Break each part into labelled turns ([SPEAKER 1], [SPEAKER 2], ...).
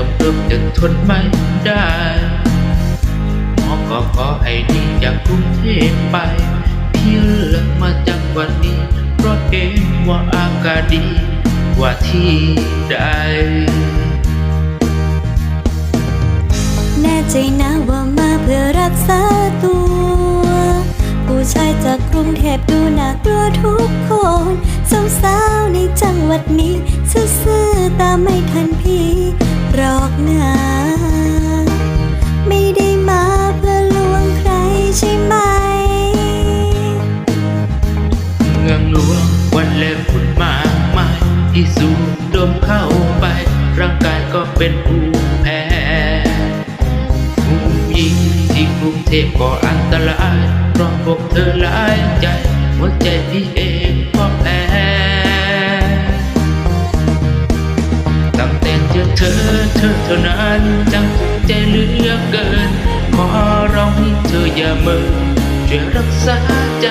[SPEAKER 1] กับเริ่มจะทนไม่ได้หมอก็ขอให้นีจากกรุงเทพไป พี่เลือกมาจากวันนี้ เพราะเองว่าอากาศดีกว่าที่ใด
[SPEAKER 2] แน่ใจนะว่ามาเพื่อรักษาตัว ผู้ชายจากกรุงเทพดูน่ากลัวทุกคนสาวๆในจังหวัดนี้ ซื่อๆตามไม่ทันพี่
[SPEAKER 1] ที่สูดดมเข้าไป ร่างกายก็เป็นภูมิแพ้ผู้หญิงที่กรุงเทพก็อันตรายเพราะพวกเธอหลายใจ หัวใจพี่เองก็แพ้ตั้งแต่เจอเธอเธอเท่านั้นจังใจเหลือเกิน ขอร้องให้เธออย่าเมินช่วยรักษาใจ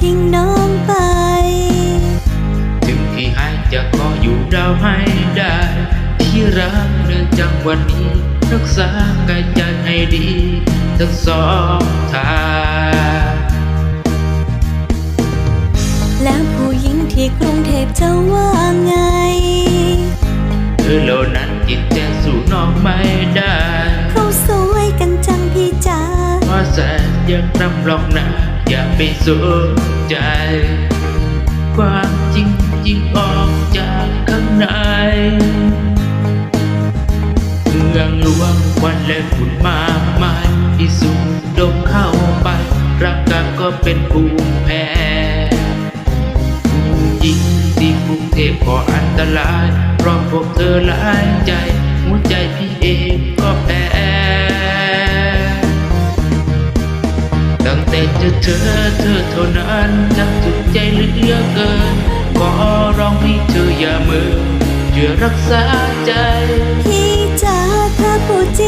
[SPEAKER 2] ทิ้งน้องไป
[SPEAKER 1] ถึงพี่หายจะขออยู่ดาวให้ได้ ที่รักเนื่องจากวันนี้ รักษากายใจให้ดีทั้งสองทาง
[SPEAKER 2] แล้วผู้หญิงที่กรุงเทพจะว่าไง
[SPEAKER 1] เธอเหล่านั้นจิตใจสู่น้องไม่ได้
[SPEAKER 2] เขาสวยกันจังพี่จ๋า
[SPEAKER 1] เพราะแสนยังรำลองนะ อย่าไปสนใจ ความจริงจริงออกจากข้างในเมืองหลวงควันและฝุ่นมากมายที่สูดดมเข้าไปร่างกายก็เป็นภูมิแพ้ผู้หญิงที่กรุงเทพก็อันตรายเพราะพวกเธอหลายใจ เจอเธอเธอเท่านั้นนักจุดใจเหลือเกิน ขอร้องให้เธออย่ามือช่อรักษาใจ
[SPEAKER 2] พี่จ๋าถ้าพูดจริง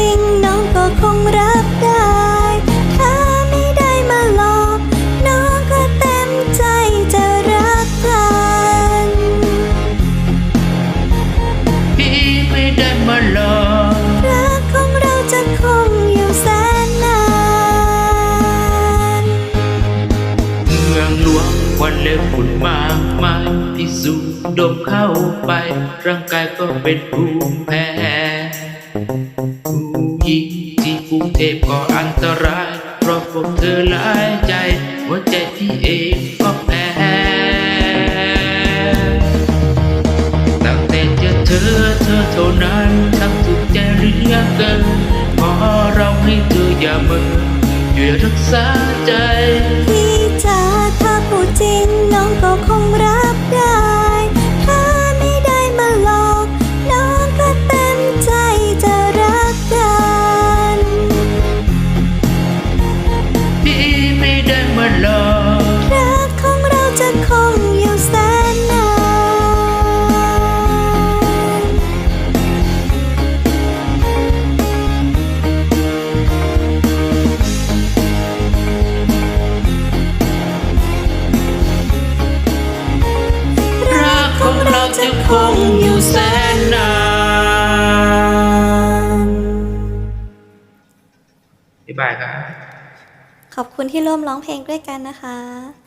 [SPEAKER 2] หล
[SPEAKER 1] วงควันและฝุ่นมากมายที่สูดดมเข้าไป ร่างกายก็เป็นภูมิแพ้ผู้หญิงที่กรุงเทพก็อันตราย เพราะพวกเธอหลายใจ หัวใจพี่เองก็แพ้ตั้งแต่เจอเธอเธอเท่านั้นทั้งถูกใจเหลือเกินขอเราให้เธออย่ามินช่วยรักษาใจ
[SPEAKER 2] ม่ได้มรักของเราจะคงอยู่แสนนาน
[SPEAKER 1] รักของเราจะคงอยู่แสนนานบ๊ายบายครับ
[SPEAKER 2] ขอบคุณที่ร่วมร้องเพลงด้วยกันนะคะ